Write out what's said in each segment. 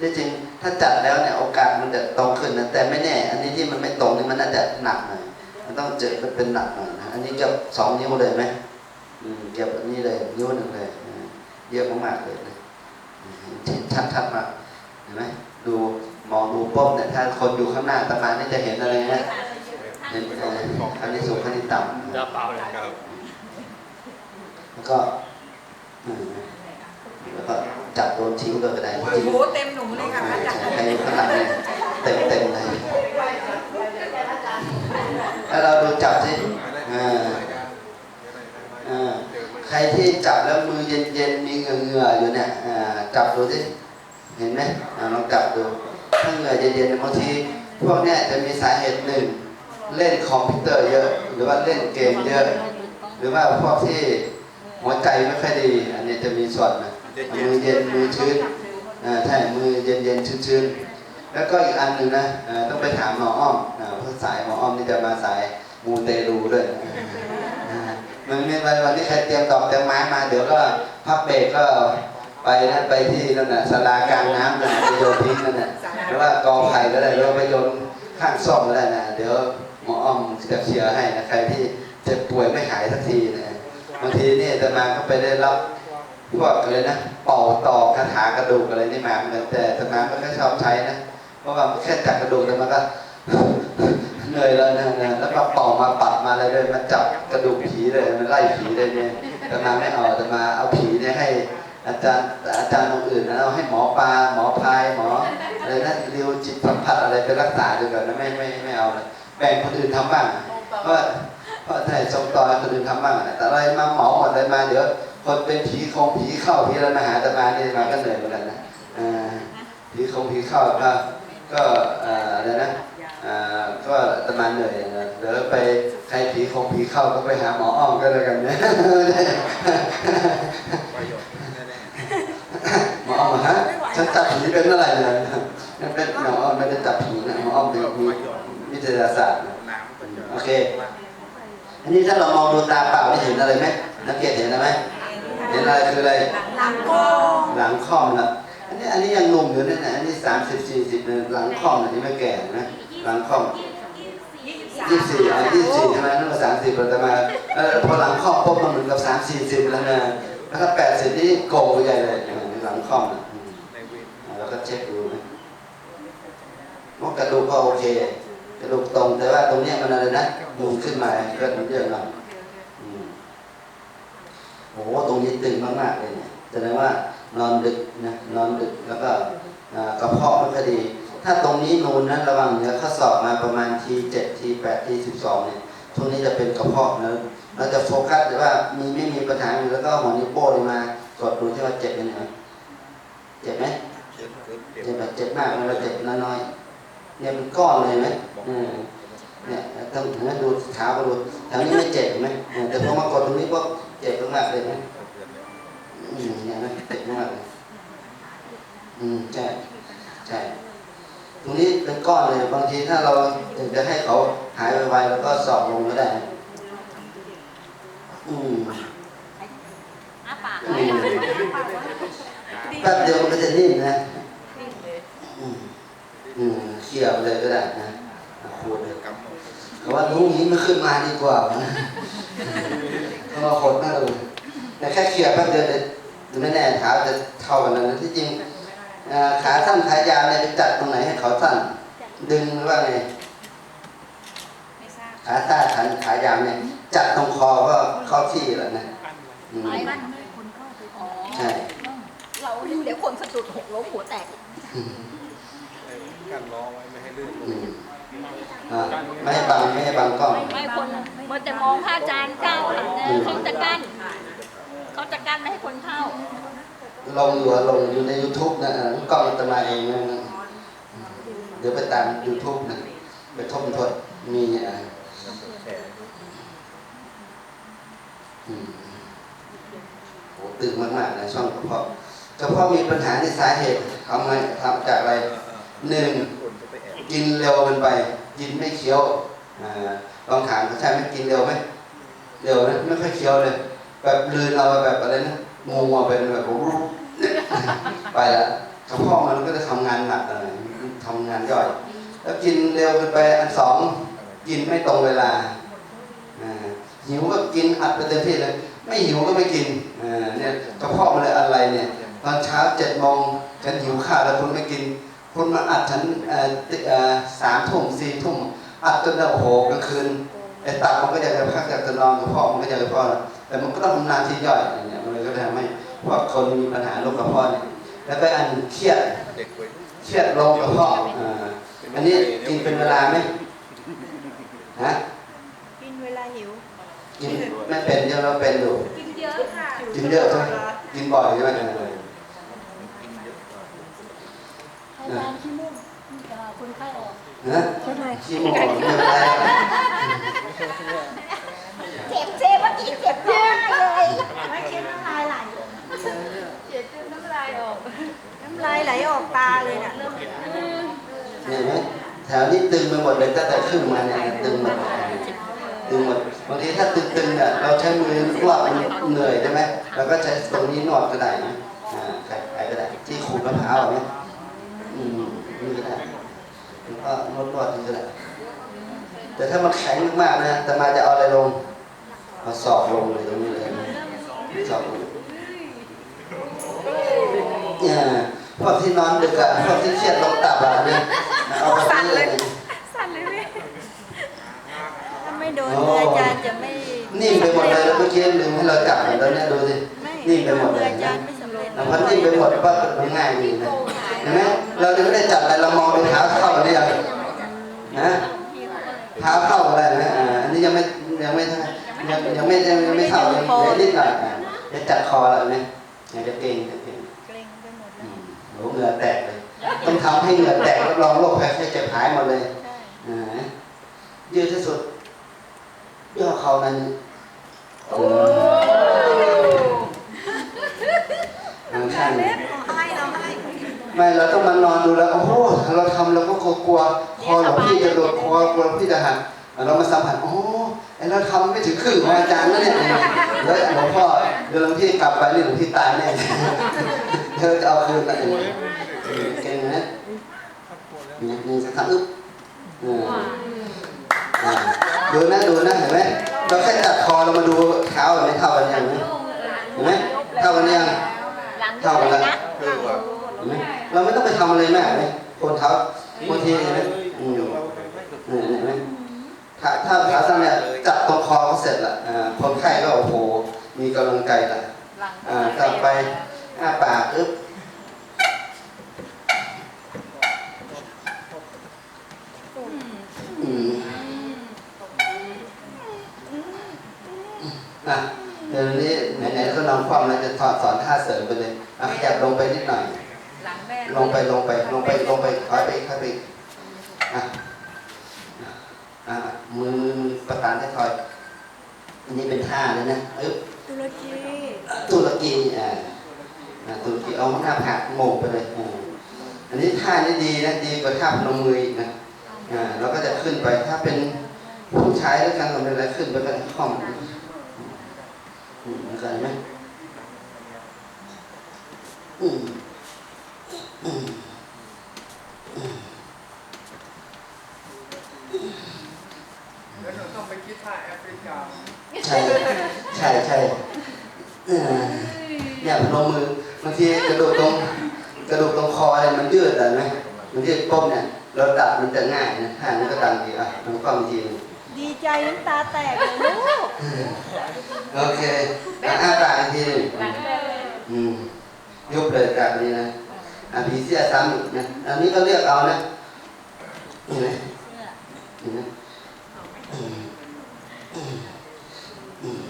ที่จริงถ้าจัดแล้วเนี่ยโอกาสมันจะตรงขึ้นนะแต่ไม่แน่ อันนี้ที่มันไม่ตรงนี่มันน่าจะหนักหน่อยมันต้องเจอมันเป็นหนักหน่อยนะอันนี้เก็บสองนิ้วเลยไหมอืมเก็บอันนี้เลยนิ้วหนึ่งเลยอืมเยอะมากๆเลยนะอืมเห็นชัดๆมากเห็นไหมดูมองดูป้มเนี่ยถ้าคนอยู่ข้างหน้าตะมานี่จะเห็นอะไรนะเห็นเอ่ออันนี้สูงอันนี้ต่ำจะเปล่าเลยครับแล้วก็อืมแล้วก็ จับโดนทิ้งเลยก็ได้โอ้จริงโหเต็มหนูเลยค่ะอาจารย์ใครอยู่ข้างหลังเนี่ยเต็มเต็มๆเลยแล้วเราดูจับสิอ่าอ่าใครที่จับแล้วมือเย็นๆมีเหงื่อๆอยู่เนี่ยอ่าจับดูสิเห็นไหมอ่าลองจับดูถ้าเหงื่อเย็นๆบางทีพวกเนี้ยจะมีสาเหตุหนึ่งเล่นคอมพิวเตอร์เยอะ หรือว่าเล่นเกมเยอะ หรือว่าพวกที่หัวใจไม่ค่อยดี อันนี้จะมีส่วนนะ มือเย็นมือชื้นอ่าใช่มือเย็นเย็นชื้นชื้นๆแล้วก็อีกอันหนึ่งนะอ่าต้องไปถามหมออ้อมอ่าเพราะสายหมออ้อมนี่จะมาสายมูเตลูด้วยอ่ามันมีวันวันที่ใครเตรียมดอกเตรียมไม้มาเดี๋ยวก็พักเบรกก็ไปนะไปที่นั่นน่ะสลากลางน้ำนั่นน่ะไปโยนทิ้งนั่นน่ะหรือว่ากอไผ่ก็ได้หรือว่าไปโยนข้างซ่อมก็ได้นะเดี๋ยวหมออ้อมจะเชียร์ให้นะใครที่เจ็บป่วยไม่หายสักทีนะบางทีนี่อาตมาก็ไปได้รับ พวกอะไรนะเป่าต่อคาถากระดูกอะไรนี่มาเหมือนแต่อาตมาไม่ค่อยชอบใช้นะเพราะว่าแค่จับกระดูกแต่มันก็เหนื่อยแล้วนะแล้วมาเป่ามาปัดมาอะไรเลยมาจับกระดูกผีเลยมันไล่ผีเลยเนี่ยอาตมาไม่เอาอาตมาเอาผีเนี่ยให้อาจารย์อาจารย์องค์อื่นนะเอาให้หมอปลาหมอพายหมออะไรนะเรียวจิตสัมผัสอะไรไปรักษาดีกว่านะไม่ไม่ไม่เอาเลยแบ่งคนอื่นทำบ้างเพราะเพราะถ้าส่งต่อคนอื่นทำบ้างแต่อะไรมาหมาหมดเลยมาเดี๋ยว คนเป็นผีคงผีเข้าผีแล้วมาหาอาตมานี่มาก็เหนื่อยเหมือนกันนะอ่าผีคงผีเข้าก็ก็เอ่ออะไรนะอ่าก็อาตมาเหนื่อยนะเดี๋ยวไปใครผีคงผีเข้าก็ไปหาหมออ้อมก็แล้วกันนะประโยชน์แน่หมออ้อมฮะฉันจับผีเป็นเมื่อไหร่เนี่ยนั่นเป็นหมออ้อมไม่ได้จับผีนะหมออ้อมเป็นมีวิทยาศาสตร์นะๆน้ำก็จะโอเคอันนี้ถ้าเรามองดูตาเปล่าไม่เห็นอะไรไหมนักเกียรติเห็นอะไรไหม เห็นอะไรคืออะไร หลังโกงหลังค่อมนะอันนี้อันนี้ยังหนุ่มอยู่นั่นนะอันนี้สามสิบสี่สิบหลังค่อมอันนี้ไม่แก่นะหลังค่อมยี่สิบสามยี่สิบสี่อะยี่สิบสี่ใช่ไหมนั่นก็สามสิบแต่มาเออพอหลังค่อมปุ๊บมันเหมือนกับสามสี่สิบแล้วนะแล้วถ้าแปดสิบนี่โกงไปใหญ่เลยอ่าหลังค่อมนะอืมในวินอ่าแล้วก็เช็คดูนะว่ากระดูกก็โอเคกระดูกตรงแต่ว่าตรงเนี้ยมันอะไรนะนูนขึ้นมาก็มันเยอะหน่อยอืม โอ้โหตรงนี้ตึงมากๆเลยเนี่ยแสดงว่านอนดึกนะนอนดึกแล้วก็อ่ากระเพาะมันก็ดี ถ้าตรงนี้นูนนะระวังเนื้อข้อสอบมาประมาณทีเจ็ดทีแปดทีสิบสองเนี่ยช่วงนี้จะเป็นกระเพาะนะเราจะโฟกัสแต่ว่ามีไม่มีปัญหาอยู่แล้วก็หัวนิ้วโป้งลงมาตรวจดูที่ว่าเจ็บยังไงเจ็บไหมเจ็บเจ็บเจ็บเจ็บแบบเจ็บมากแล้วเจ็บน้อยๆเนี่ยเป็นก้อนเลยไหมอืมเนี่ยต้องถึงดูขาก็ดูแถวนี้ไม่เจ็บเห็นไหมเออแต่พอมากดตรงนี้ปุ๊บ เจ็บมากๆเลยไหมอืมเนี่ยนะเจ็บมากเลยอืมใช่ใช่ตรงนี้เป็นก้อนเลย บางทีถ้าเราถึงจะให้เขาหายไวๆแล้วก็สอบลงก็ได้นะอืมอ้าปากอืไว้มแป๊บเดียวมันก็จะนิ่มนะอืมอืมเขี่ยไปเลยก็ได้นะอะขูดเลยกำหนดเขาว่ารู้งี้ไม่ขึ้นมาดีกว่านะเพ ราะว่าขดหน้าดูแต่แค่เขี่ยแป๊บเดียวเลยไม่แน่ขาจะเท่ากันแล้วนะที่จริงอ่าขาสั้นขายาวเนี่ยไปจัดตรงไหนให้เขาสั้นดึงหรือว่าไงไม่ทราบขาสั้นขาขายาวเนี่ยจัดตรงคอก็เข้าที่แล้วนะอืมไอ้นั่นไม่คนเข้าไปอ๋อใช่เราเดี๋ยวคนสะดุดหกล้มหัวแตกกั้นล้อไว้ไม่ให้ลื่นลอืงมอ่า ไม่ให้บังไม่ให้บังกล้องไม่คนมันจะมองพระอาจารย์ก้าวหลังเนี่ยเขาจะกั้นเขาจะกั้นไม่ให้คนเข้าลงอยู่อะลงอยู่ใน YouTube นะอ่ากล้องอัตมาเองนะเดี๋ยวไปตาม YouTube นะไปทบทวนมีอะแฉอืมโหตึงมากๆนะช่องกระเพาะกระเพาะมีปัญหาในสาเหตุทำไมทำจากอะไรหนึ่งคน กินเร็วเกินไป กินไม่เคี้ยวอลองถามเขาใช่ไหมกินเร็วไหมเร็วนะไม่ค่อยเคี้ยวเลย แบบลืนเอาแบบอะไรนะงูเอาไปแบบไปละกระเพาะมันก็จะทำงานหนักเลยทำงานย่อย แล้วกินเร็วเกินไปอันสองกินไม่ตรงเวลาหิวก็กินอัดไปเต็มที่เลยไม่หิวก็ไม่กินเนี่ยกระเพาะมันเลยอะไรเนี่ย ตอนเช้าเจ็ดโมงฉันหิวข้าวแล้วคุณไม่กิน คุณมาอัดฉันเอ่อติเอ่อสามทุ่มสี่ทุ่มอัดจนโอ้โหกลางคืนไอ้ตับมันก็อยากจะพักอยากจะนอนกระเพาะมันก็อยากจะพอแต่มันก็ต้องทำงานที่ย่อยอย่างเงี้ยมันเลยก็ทำให้พวกคนมีปัญหาโรคกระเพาะเนี่ยแล้วก็อันเครียดเด็กวัยเครียดลงกระเพาะอ่าอันนี้กินเป็นเวลาไหมฮะกินเวลาหิวกินไม่เป็นใช่ไหมเราเป็นอยู่กินเยอะค่ะกินเยอะใช่ไหมกินบ่อยใช่ไหมเออ กินเยอะมาก อาจารย์ขี้มูกเอ่อคนไข้ออกฮะใช่ไหมขี้โมโหไม่เป็นไรเจ็บเจ็บเมื่อกี้เจ็บมากเลยไม่เค็มน้ำลายไหลเจ็บจนน้ำลายออกน้ำลายไหลออกตาเลยน่ะเนี่ยไหมแถวนี้ตึงไปหมดเลยตั้งแต่ขึ้นมาเนี่ยตึงหมดตึงหมดบางทีถ้าตึงๆเนี่ยเราใช้มือนวดมันเหนื่อยใช่ไหมเราก็ใช้ตรงนี้นวดก็ได้นะอ่าใครใครก็ได้ที่ขูดมะพร้าวเห็นไหมอืมนี่ก็ได้แล้ว ก็นวดนวดนี่ก็ได้แต่ถ้ามันแข็งมากๆนะแต่มาจะเอาอะไรลงเอาศอกลงเลยตรงนี้เลยศอกลงเนี่ยพวกที่นอนดึกอะพวกที่เครียดลงตับอะเนี่ยเอาไปนี่เลยสั่นเลยแม่ถ้าไม่โดนมืออาจารย์จะไม่นิ่งไปหมดเลยแล้วเมื่อกี้ลืมให้เราจับเหมือนตอนนี้ดูสิไม่นิ่งไปหมดเลยอาจารย์ไม่สำเร็จแล้วพอนิ่งไปหมดปั๊บมันง่ายดีนะ เห็นไหมเรายังไม่ได้จับอะไรเรามองไปเท้าเข้าหรือยังนะเท้าเข้าอะไรนะอ่าอันนี้ยังไม่ยังไม่ยังยังไม่ยังไม่เข้ายังเหลือนิดหน่อยอะจะจับคอแล้วไหมอยากจะเก่งจะเก่งเกรงไปหมดอืแล้วมโหเหงื่อแตกเลยต้องทำให้เหงื่อแตกรับรองโรคภัยไข้เจ็บหายหมดเลยใช่อ่ายืดที่สุดย่อเข่านั้นโอ้ข้างเไม่เราต้องมานอนดูแล้วโอ้โหเราทำเราก็กลัวคอหลวงพี่จะโดนคอกลัวหลวงพี่จะหักเรามาสัมผัสโอ้ไอเราทำไม่ถึงครึ่งของอาจารย์นะเนี่ยแล้วหลวงพ่อเดี๋ยวหลวงพี่กลับไปนี่หลวงพี่ตายแน่เธอจะเอาคืนอะไรเก่งนะนี่นี่สักครั้งอึ๊บอ่าอ่าดูนะดูนะเห็นไหมเราแค่จับคอเรามาดูเท้าไม่เท่ากันยังเห็นไหมเท่ากันยังหลังด้วยนะคือว่า เห็นไหมเราไม่ต้องไปทำอะไรมากเลยคนเท้าบางทีเห็นไหมอืมเราไม่เนี่ยเห็นไหมถ้าถ้าขาสั้นเนี่ยจับตรงคอเขาเสร็จละอ่าคนไข้ก็โอ้โหมีกำลังใจละหลังอ่าต่อไปอ้าปากอึ๊บอืมอะเดี๋ยวนี้ไหนๆก็นอนคว่ำแล้วจะถอดสอนท่าเสริมไปเลยอะขยับลงไปนิดหน่อยห ลังแม่ลงไปลงไปลงไปลงไปถอยไปอีกถอยไปอีกอะอะมือมือมือประสานให้ถอยอันนี้เป็นท่าเลยนะอึ๊บตุรกีตุรกีอ่าอ่าตุรกีเอาหน้าผากโหมกไปเลยอ่าอันนี้ท่านี้ดีนะดีกว่าท่าพนมมืออีกนะอ่าเราก็จะขึ้นไปถ้าเป็นผู้ชายด้วยกันเราเป็นอะไรขึ้นไปกันคล่องอืมเหมือนกันไหมอืมอืม แล้วหนูต้องไปคิดท่าแอฟริกา ใช่ใช่ใช่เออเนี่ยพนมมือบางทีกระดูกตรงกระดูกตรงคอเนี่ยมันยืดอะไหมมันยืดก้มเนี่ยเราดัดมันจะง่ายนะท่านี้ก็ดังดีอะมันก็บางทีหนึ่งดีใจน้ำตาแตกเลยลูกโอเคอะอ้าปากอีกทีหนึ่งหลังแม่เลยอืมยุบเลยจากนี้นะอะผีเสื้อซ้ำอีกนะอันนี้ก็เลือกเอานะนี่นะนี่นะอืมอืมอืม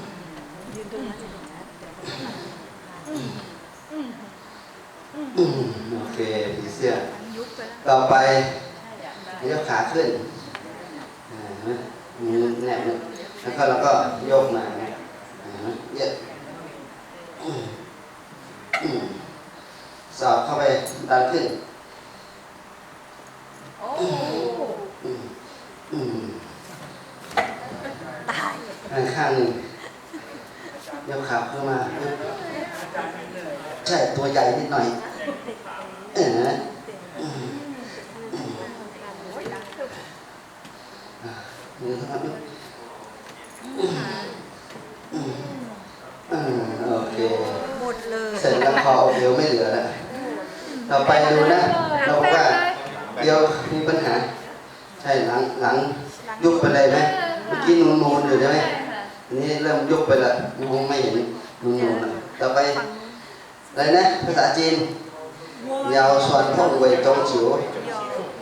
ยืนตรงนั้น อืม โอเคผีเสื้อยุบไปแล้วต่อไปยกขาขึ้นอ่ามือแนบแล้วก็เราก็โยกมาอ่าเยอะอืมอืมสอบเข้าไปดันขึ้นโอ้อืมอืมตายอันข้างหนึ่งยกขาขึ้นมา ใช่ตัวใหญ่นิดหน่อย ออออืมมือครับอืมอืมอืมโอเค หมดเลยเสร็จแล้วคอเดียวไม่เหลือแล้วต่อไปดูนะ เราบอกว่า เดียวมีปัญหา ใช่หลังหลังยุบไปเลยไหมเมื่อกี้นูนนูนๆอยู่ใช่ไหมอันนี้เริ่มยุบไปละมองไม่เห็นนูนนูนๆละต่อไปอะไรนะภาษาจีน ยาวส่วนท่องเวจงจิ๋ว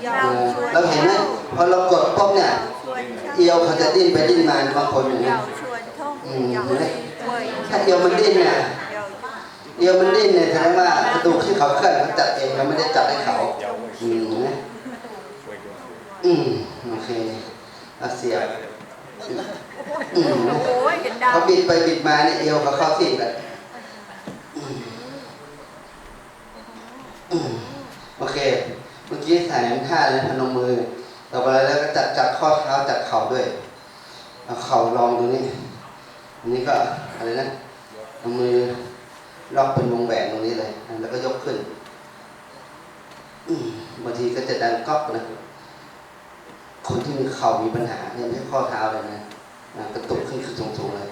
ยาเอวอชวนเราเห็นไหมพอเรากดปุ๊บเนี่ยชวนเอียวเขาจะดิ้นไปดิ้นมาบางคนอย่างนี้ยาวชวนท่องอืมยาวเห็นไหมเว้ยถ้าเอียวมันดิ้นเนี่ยยาวเอียวมันดิ้นเนี่ยแสดงว่ากระดูกที่เขาเคลื่อนเขาจัดเองเราไม่ได้จัดให้เขาอืมเห็นไหมอืมโอเคเอาเสียบอืมโอ้ยเห็นดาวเขาบิดไปบิดมาเนี่ยเอวเขาเข้าที่เลยอืมอืมโอ เค เมื่อกี้ถ่ายท่าเลยพนมมือ ต่อไปแล้วก็จัดจัดข้อเท้าจัดเข่าด้วยเอาเข่าลองตรงนี้อันนี้ก็อะไรนะเอามือล็อกเป็นวงแหวนตรงนี้เลย แล้วก็ยกขึ้นบางทีก็จะดันก๊อกนะ คนที่มีเข่ามีปัญหาเนี่ยไม่ข้อเท้าเลยนะกระตุกขึ้นคือสูงๆเลย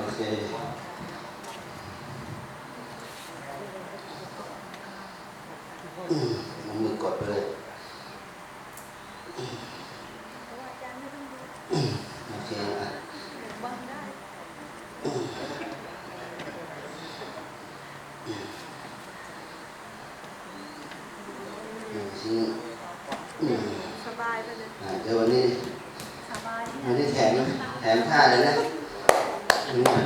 โอเค อื มือกดไปเลยโอเคอะสบายไปเลยอ่าเดี๋ยววันนี้วันนี้แถมแถมท่าเลยนะ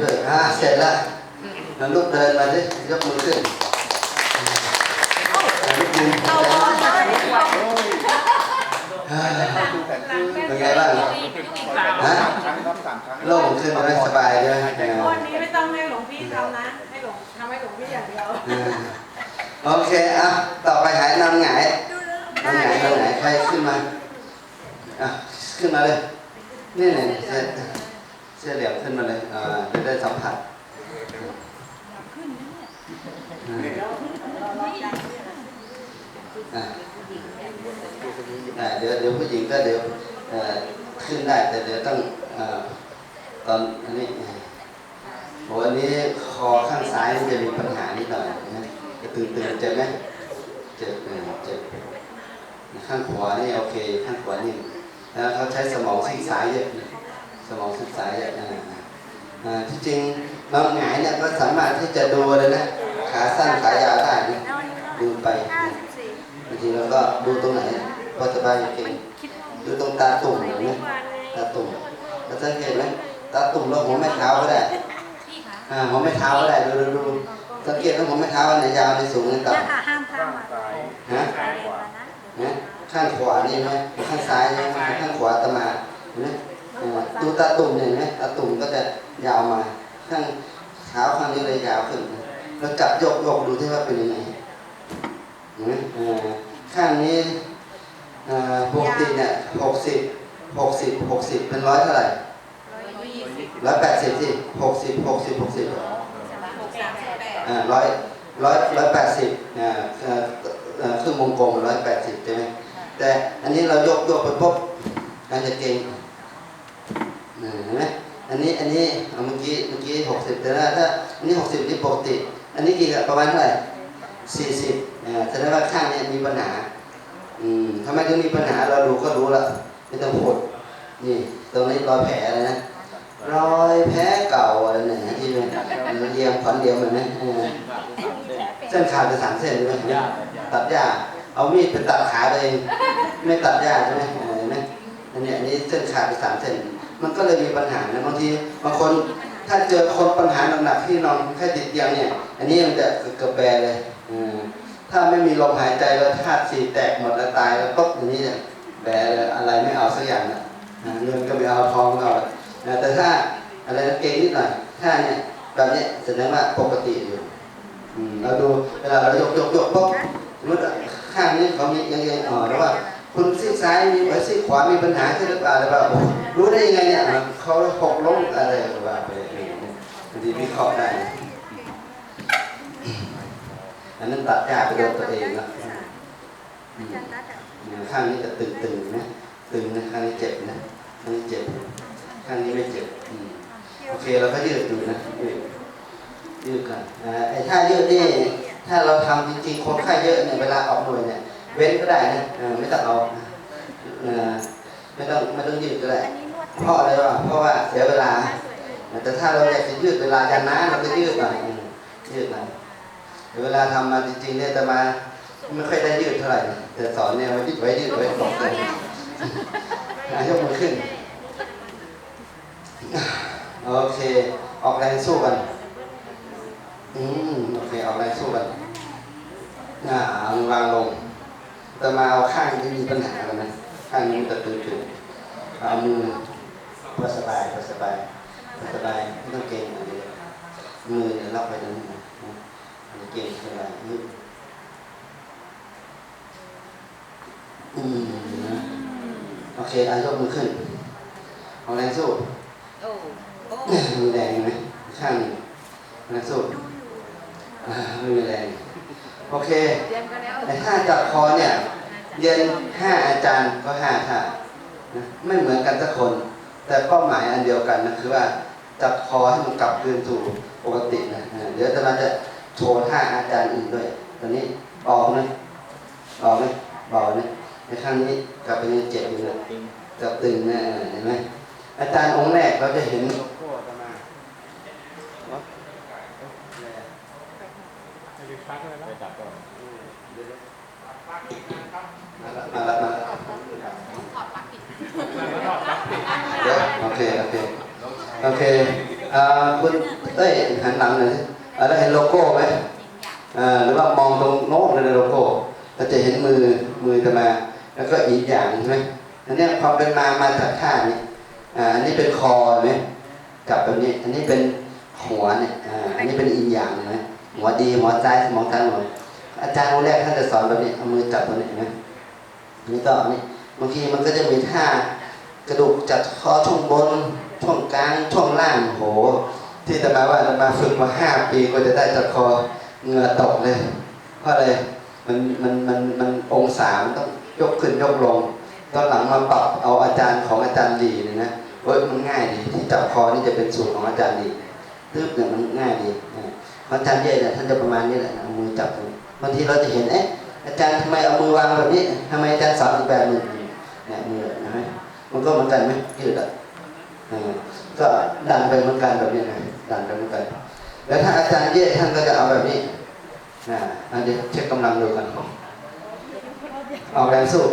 ด้วยอ่าเสร็จแล้วแล้วลุกเดินมาดิยกมือขึ้น เอาบอลเลยอ่าดูแผนที่เป็นไงบ้างฮะสามครั้งครับสามครั้งโล่งขึ้นไหมสบายใช่ไหมวันนี้ไม่ต้องให้หลวงพี่ทำนะ ให้หลวงทำให้หลวงพี่อย่างเดียว โอเคอะต่อไปหายนำหงายนำหงายนำหงายใครขึ้นมาอะขึ้นมาเลย นี่เนี่ยเสื้อเสื้อเหลี่ยมขึ้นมาเลยอ่าจะได้สัมผัส อ่าเดี๋ยวเดี๋ยวผู้หญิงก็เดี๋ยวขึ้นได้แต่เดี๋ยวต้องอตอนอันนี้โหอันนี้คอข้างซ้ายจะมีปัญหานิดหน่อยนะจะตึงๆเจ็บไหมเจ็บเออเจ็บข้างขวานี่โอเค ข้างขวานี่แล้วเขาใช้สมองซีกซ้ายเยอะสมองซีกซ้ายเยอะที่จริงนอนหงายเนี่ยก็สามารถที่จะดูเลยนะขาสั้นขายาวได้นะดูไป ห้านะสิบสี่บางทีเราก็ดูตรงไหนพอสบายเก่งดูตรงตาตุ่มเห็นไหมตาตุ่มเราสังเกตไหมตาตุ่มแล้วหัวแม่เท้าก็ได้อ่าหัวแม่เท้าก็ได้ดูดูดูสังเกตว่าหัวแม่เท้าอันไหนยาวอันไหนสูงอันไหนต่เนี่ยค่ะห้ามข้ามมาซ้ายำฮะซ้ายขวานะข้างขวานี่ไหมข้างซ้ายใช่ไหมข้างขวาตะมาเห็นไหมอ่าดูตาตุ่มเนี่ยเห็นไหมตาตุ่มก็จะยาวมา ข้างเท้าข้างนี้เลยยาวขึ้นเราจับยกยกดูที่ว่าเป็นยังไงเห็นไหมอ่า ข้างนี้อ่าปกติเนี่ยหกสิบหกสิบหกสิบเป็นร้อยเท่าไหร่ร้อยแปดสิบสิหกสิบหกสิบหกสิบอ่าร้อยร้อยร้อยแปดสิบอ่าเอ่อเอ่อครึ่งวงกลมร้อยแปดสิบใช่ไหมแต่อันนี้เรายกยกไปปุ๊บการจะเก่งอ่าเห็นไหมอันนี้อันนี้เอาเมื่อกี้เมื่อกี้หกสิบแต่ถ้าถ้าอันนี้หกสิบนี่ปกติ อันนี้กี่ประมาณเท่าไหร่ สี่สิบอ่าแสดงว่าข้างเนี้มีปัญหา อืมทำไมถึงมีปัญหาเราดูก็รู้ละไม่ต้องพูดนี่ ตรงนี้รอยแผลอะไรนะรอยแผลเก่าอะไรเนี่ยที่มันเรียงขอนเดียวเหมือนนะเออเส้นขาดไปสามเส้นใช่ไหมตัดหญ้าเอามีดไปตัดขาตัวเองไม่ตัดหญ้าใช่ไหมเห็นไหมอันเนี้ยอันนี้เส้นขาดไปสามเส้น มันก็เลยมีปัญหานะบางทีบางคนถ้าเจอคนปัญหาหนักๆที่นอนแค่ติดเตียงเนี่ย อันนี้มันจะกระแบเลย ถ้าไม่มีลมหายใจแล้วธาตุสี่แตกหมดแล้วตายแล้วปุ๊บอย่างนี้เนี่ยแบเลยอะไรไม่เอาสักอย่างนะอ่าเงินก็ไม่เอาทองก็เอานะแต่ถ้าอะไรนะเก่งนิดหน่อยถ้าเนี่ยแบบเนี้ยแสดงว่าปกติอยู่อืมเราดูเวลาเรายกยกยกปุ๊บสมมติว่าข้างนี้เขามียังยังอ๋อแล้วว่าคุณซีกซ้ายมีไว้ซีกขวามีปัญหาขึ้นหรือเปล่าหรือเปล่าโอ้รู้ได้ยังไงเนี่ยอ่าเขาหกล้มอะไรหรือว่าไปเองบางทีวิเคราะห์ได้โอันนั้นตัดยากไปโดนตัวเองแล้วอาจารย์นัดอะข้างนี้จะตึงๆนะตึงนะข้างนี้เจ็บนะข้างนี้เจ็บข้างนี้ไม่เจ็บอืมโอเคเราก็ยืดดูนะยืดยืดกันอ่าไอ้ท่ายืดนี่ถ้าเราทำจริงๆคนไข้เยอะเนี่ยเวลาออกหน่วยเนี่ยเว้นก็ได้นะเออไม่ต้องเอาเออไม่ต้องไม่ต้องยืดก็ได้อันนี้นวดเพราะอะไรวะเพราะว่าเสียเวลาแต่ถ้าเราอยากจะยืดเวลากันนะเราก็ยืดหน่อยอืมยืดหน่อยแต่ เวลาทำมาจริงๆเนี่ยจะมาไม่ค่อยได้ยืดเท่าไหร่แต่สอนเนี่ยไว้ยืดไว้ยืดไว้ตรงเลยอะยกมือขึ้น โอเค ออกแรงสู้กัน อืมโอเค ออกแรงสู้กันอ่าเอาวางลงจะมาเอาข้างที่มีปัญหากันนะข้างนี้จะตึงๆเอามือพอสบายพอสบายพอสบายไม่ต้องเกร็งอะไรเลยมือเนี่ยล็อกไปตรงนี้ เกร็งสบายยืดอืมนะโอเคเอายกมือขึ้นเอาแรงสู้โอ้โอ้มีแรงไหมข้างหนึ่งนะสู้อ่าไม่มีแรงโอเคเตรียมกันแล้วแต่ถ้าจับคอเนี่ยเรียนห้าอาจารย์ก็ห้าท่านะไม่เหมือนกันสักคน แต่เป้าหมายอันเดียวกันนะคือว่าจับคอให้มันกลับคืนสู่ปกตินะอ่าเดี๋ยวจะมาจะ โชว์ท่าอาจารย์อื่นด้วยตอนนี้เบาไหมเบาไหมเบาไหมในข้างนี้กลับไปยังเจ็บอยู่เลยจับตึงนะอ่เห็นไหมอาจารย์องค์แรกเราจะเห็นมาละมาละโอเค โอเค โอเคอ่าคุณเต้ยหันหลังหน่อยสิ แล้วเห็นโลโก้ไหมอ่าหรือว่ามองตรงโน้นเลยในโลโก้เราจะเห็นมือมือจะมา แล้วก็อีกอย่างใช่ไหมอันเนี้ยความเป็นมามาจากท่านี้อ่าอันนี้เป็นคอไหมจับแบบนี้ อันนี้เป็นหัวเนี่ยอ่าอันนี้เป็นอีกอย่างนะหัวดีหัวใจสมองทางหัวอาจารย์ค์แรกท่านจะสอนแบบนี้เอามือจับตรงนี้นไหมนนี้ก็อันนี้บางทีมันก็จะมีท่ากระดูกจากคอช่วงบนช่วงกลางช่วงล่างโห ที่จะมาว่าจะมาฝึกมาห้าปีก็จะได้จากคอเหงื่อตกเลย เพราะอะไรมันมันมันมันองศามันต้องยกขึ้นยกลง ตอนหลังมาปรับเอาอาจารย์ของอาจารย์ดีเนี่ยนะเว้ยมันง่ายดีที่จับคอนี่จะเป็นสูตรของอาจารย์ดีตึ๊บเนี่ยมันง่ายดีนะอาจารย์เย่เนี่ยท่านจะประมาณนี้แหละเอามือจับบางทีเราจะเห็นเอ๊ะอาจารย์ทำไมเอามือวางแบบนี้ทำไมอาจารย์สอนอีกแบบหนึ่งเนี่ยมือเห็นไหมมันก็เหมือนกันไหมยืดอะก็ดันไปเหมือนกันแบบนี้นะ ดันไปเหมือนกันแล้วถ้าอาจารย์เย่ท่านก็จะเอาแบบนี้นะอันเดี๋ยวเช็คกำลังดูกันออกแรงสู้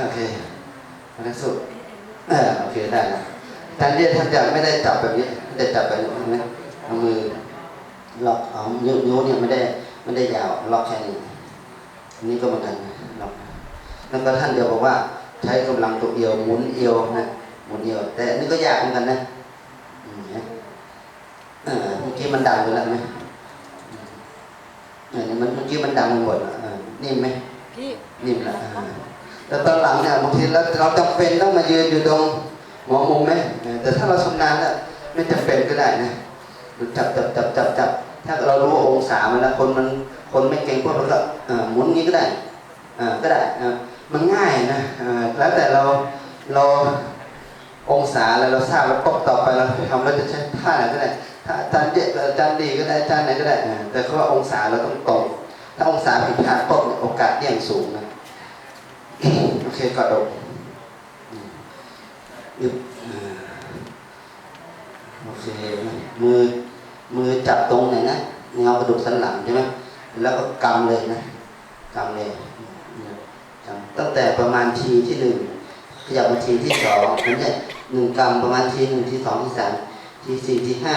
โอเคออกแรงสู้โอเคได้นะอาจารย์เย่ท่านจะไม่ได้จับแบบนี้ท่านจะจับแบบนี้เห็นไหมเอามือล็อกเอานิ้วนิ้วเนี่ยไม่ได้ไม่ได้ยาวล็อกแค่นี้นนี้ก็เหมือนกันล็อกแล้วก็ท่านเดียวบอกว่า ใช้กำลังตัวเอียวหมุนเอียวนะหมุนเอียว แต่นนี้ก็ยากเหมือนกันนะ เออเมื่อกี้มันดังไปแล้วไหมเออเนี่ยมันเมื่อกี้มันดังไปหมดแล้วเออนิ่มไหมพี่นิ่มแล้วเออแต่ตอนหลังเนี่ยบางทีเราเราจำเป็นต้องมายืนอยู่ตรงหัวมุมไหมเออแต่ถ้าเราชำนาญแล้วไม่จำเป็นก็ได้นะจับจับจับจับจับถ้าเรารู้องศามันแล้วคนมันคนไม่เก่งพวกเราก็เออหมุนงี้ก็ได้เออก็ได้เออมันง่ายนะเออแล้วแต่เราเราองศาอะไรเราทราบแล้วปุ๊บต่อไปเราทำเราจะใช้ท่าไหนก็ได้ ถ้าอาจารย์เยอะอาจารย์ดีก็ได้อาจารย์ไหนก็ได้นะแต่เขาว่าองศาเราต้องตรงถ้าองศาผิดพลาดปุ๊บเนี่ยโอกาสเลี่ยงสูงนะโอเคกอดอกอืมยึบอ่าโอเคมือมือจับตรงไหนนะแนวกระดูกสันหลังใช่ไหมแล้วก็กำเลยนะกำเลยอืมกำตั้งแต่ประมาณทีที่หนึ่งขยับมาทีที่สองอันเนี้ยหนึ่งกำประมาณทีหนึ่งทีสองทีสามทีสี่ทีห้า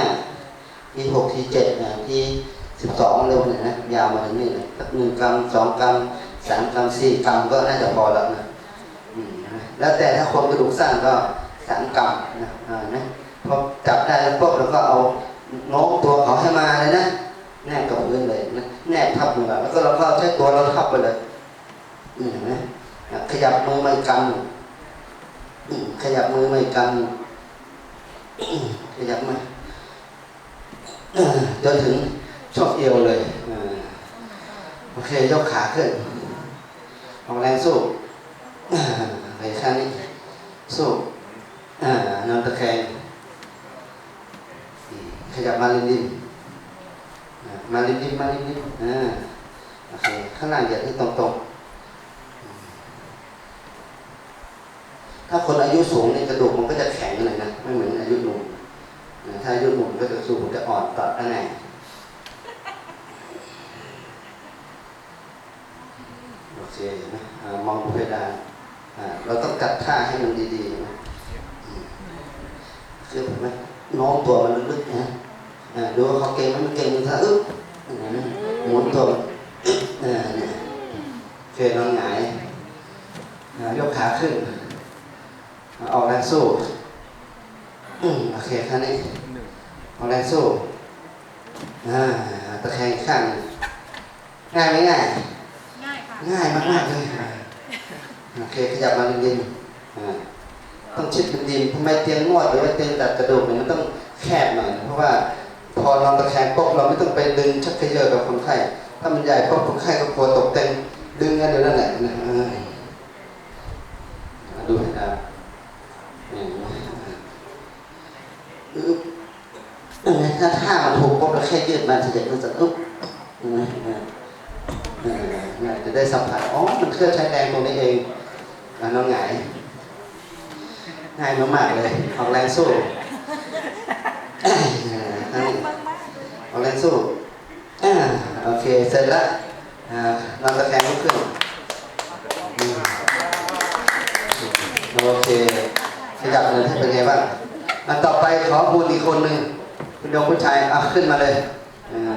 ที่หกที่เจ็ดนะที่สิบสองเร็วเนี่ยนะยาวมาถึงนี่เลยสักหนึ่งกรัมสองกรัมสามกรัมสี่กรัมก็น่าจะพอแล้วนะอืมนะแล้วแต่ถ้าคนกระดูกสั้นก็สามกรัมนะนะพอจับได้แล้วปุ๊บเราก็เอาโน้มตัวเขาให้มาเลยนะแนบกับพื้นเลยนะแนบทับมือแล้วก็เราก็ใช้ตัวเราทับไปเลยอืมเห็นไหมอะขยับมือไม่กำอืมขยับมือไม่กำขยับมาเออ จนถึงช่วงเอวเลยอ่าอเคยกขาขึ้นออกแรงสู้ไปข้านี้สู้นอนตะแคงขยับมาลินดินมาลินดินมาลินดินโอเคข้างล่างเหยียดให้ตรงๆถ้าคนอายุสูงเนี่กระดูก อ่อนต่อด้านในโอเคเห็นไหมอ่ามองดูเพดานเราต้องจัดท่าให้มันดีๆนะคือเห็นไหมน้มตัวมันลึกๆนะดูว่าเขาเก่งไหมมันเก่งมันถ้าอึ๊บหมุนตัวเนี่ยโอเคนอนหงายยกขาขึ้น ออกแรงสู้โอเคแค่นี้ ออกแรงสู้อ่าตะแคงข้างหนึ่งง่ายไหมง่าย ง่ายค่ะ ง่ายมากๆเลยโอเคขยับมาดินๆอ่าต้องชิดดินๆทำไมเตียงนวดหรือว่าเตียงดัดกระดูกเนี่ยมันต้องแคบหน่อยเพราะว่าพอเราตะแคงปุ๊บเราไม่ต้องไปดึงชักเขยอกับคนไข้ถ้ามันใหญ่ปุ๊บคนไข้ก็กลัวตกเต็มดึงกันอยู่นั่นแหละนะเออดูให้ได้ อืมอึ๊บเห็นไหม ถ้าท่ามันถูกปุ๊บเราแค่ยืดมันเฉยๆมันจะอึ๊บเห็นไหมเออเออเนี่ยจะได้สัมผัส อ๋อ มันเคลื่อนใช้แรงตรงนี้เองอะน้องหงายง่ายมากๆเลยออกแรงสู้เอ้ยอันนี้ออกแรงสู้อ่าโอเค เสร็จแล้วอ่านอนตะแคงลุกขึ้นอืมโอเคขยับเลยให้เป็นไงบ้างอันต่อไปขอบุญอีกคนหนึ่ง คุณโยมผู้ชายเอาขึ้นมาเลยเออ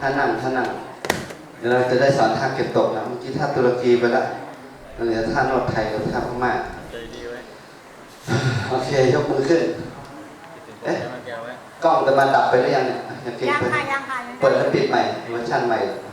ท่านั่งท่านั่งเดี๋ยวเราจะได้สอนท่าเก็บตกนะเมื่อกี้ท่าตุรกีไปแล้วเหลือท่านวดไทยกับท่าพม่าใจดีไว้โอเคยกมือขึ้น เอ๊ะแก้วไว้กล้องจะมาดับไปหรือยังเนี่ยยังเก่งยังไปค่ะยังค่ะยังเปิดแล้วปิดใหม่เวอร์ชันใหม่อ